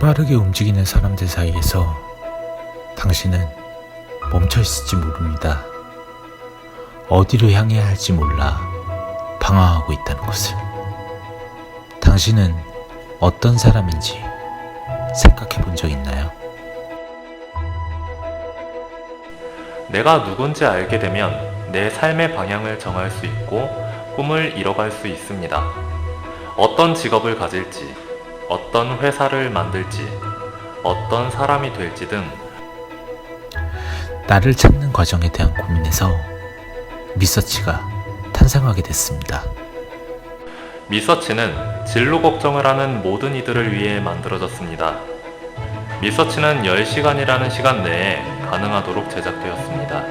빠르게 움직이는 사람들 사이에서 당신은 멈춰 있을지 모릅니다. 어디로 향해야 할지 몰라 방황하고 있다는 것을. 당신은 어떤 사람인지 생각해 본 적 있나요? 내가 누군지 알게 되면 내 삶의 방향을 정할 수 있고 꿈을 이뤄갈 수 있습니다. 어떤 직업을 가질지, 어떤 회사를 만들지, 어떤 사람이 될지 등 나를 찾는 과정에 대한 고민에서 미서치가 탄생하게 됐습니다. 미서치는 진로 걱정을 하는 모든 이들을 위해 만들어졌습니다. 미서치는 10시간이라는 시간 내에 가능하도록 제작되었습니다.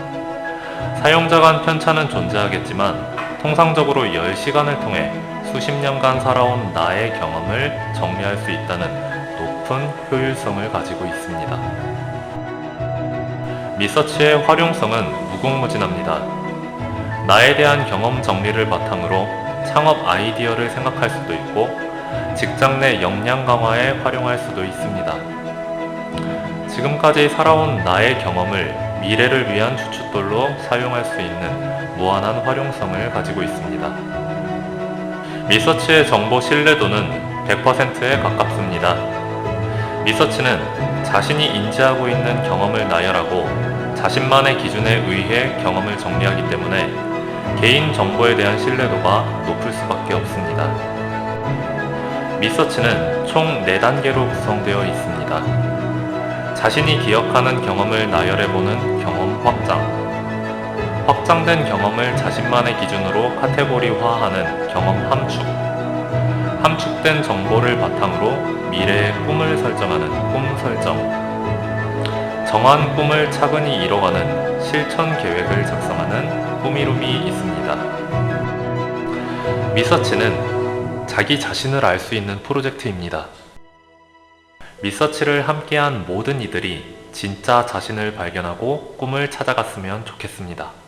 사용자 간 편차는 존재하겠지만 통상적으로 10시간을 통해 수십 년간 살아온 나의 경험을 정리할 수 있다는 높은 효율성을 가지고 있습니다. 미서치의 활용성은 무궁무진합니다. 나에 대한 경험 정리를 바탕으로 창업 아이디어를 생각할 수도 있고 직장 내 역량 강화에 활용할 수도 있습니다. 지금까지 살아온 나의 경험을 미래를 위한 주춧돌로 사용할 수 있는 무한한 활용성을 가지고 있습니다. 미서치의 정보 신뢰도는 100%에 가깝습니다. 미서치는 자신이 인지하고 있는 경험을 나열하고 자신만의 기준에 의해 경험을 정리하기 때문에 개인 정보에 대한 신뢰도가 높을 수밖에 없습니다. 미서치는 총 4단계로 구성되어 있습니다. 자신이 기억하는 경험을 나열해보는 경험 확장, 확장된 경험을 자신만의 기준으로 카테고리화하는 경험 함축, 함축된 정보를 바탕으로 미래의 꿈을 설정하는 꿈 설정, 정한 꿈을 차근히 이뤄가는 실천 계획을 작성하는 꾸미룸이 있습니다. 미서치는 자기 자신을 알 수 있는 프로젝트입니다. 미서치를 함께한 모든 이들이 진짜 자신을 발견하고 꿈을 찾아갔으면 좋겠습니다.